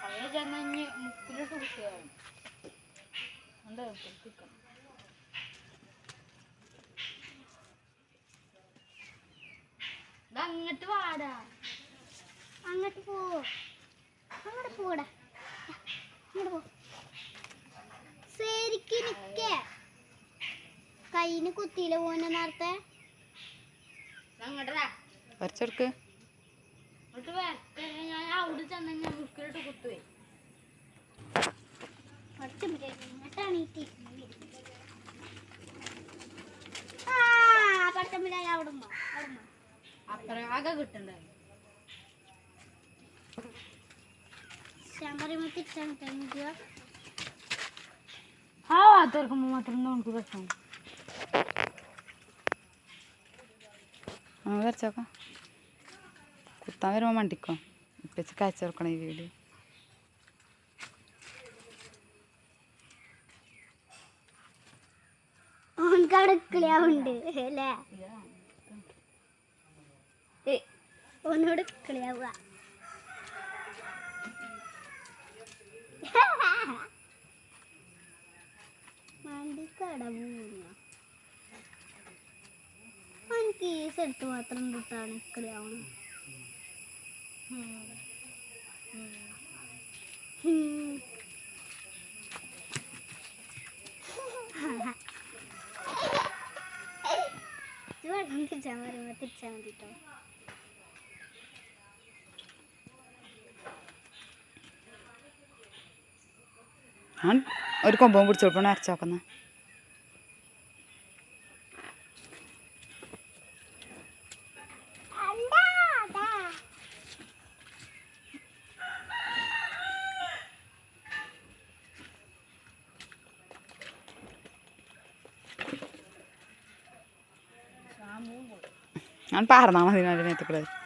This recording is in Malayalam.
പഴയ ചെന്നഞ്ഞ് മുക്കിലോട്ട് ഉണ്ട് പൊട്ടിക്കണം ദാ അങ്ങോട്ട് വാടാ അങ്ങോട്ട് പോ അങ്ങോട്ട് പോടാ അങ്ങോട്ട് പോ ശരിക്ക് നിക്കേ കയ്യിന് കുത്തിയില്ല പോന്നെ നേരത്തെ? ദാ അങ്ങോട്ടാ വരച്ചെടുക്ക് അപ്പറാകെ കിട്ടണ്ടേ ഞാൻ പറയുമ്പോൾ തിരിച്ചാണ് കഴിഞ്ഞ ആ ഭാഗത്തേക്കുമ്പോ മാത്രം നമുക്ക് പ്രശ്നം ആ വരച്ചോക്കാം കുത്താൻ വരുമ്പോൾ മണ്ടിക്കോ? ഇപ്പച്ച് കാഴ്ച കൊടുക്കണം ഈ വീഡിയോ കിളിയാവുണ്ട് അല്ലേ? ഓനോട് കിളിയാവുക. വണ്ടിക്കട പോകുന്ന എനിക്ക് എടുത്ത് മാത്രം കിട്ടാണ് കിളിയാവണം തിരിച്ചാൽ വരുമ്പോൾ തിരിച്ചാൽ മതി കേട്ടോ ഒരു കൊമ്പം പിടിച്ചു കൊടുക്കണം അരച്ചോക്കുന്ന ഞാൻ പാർന്നാ മതി അതിനകത്ത്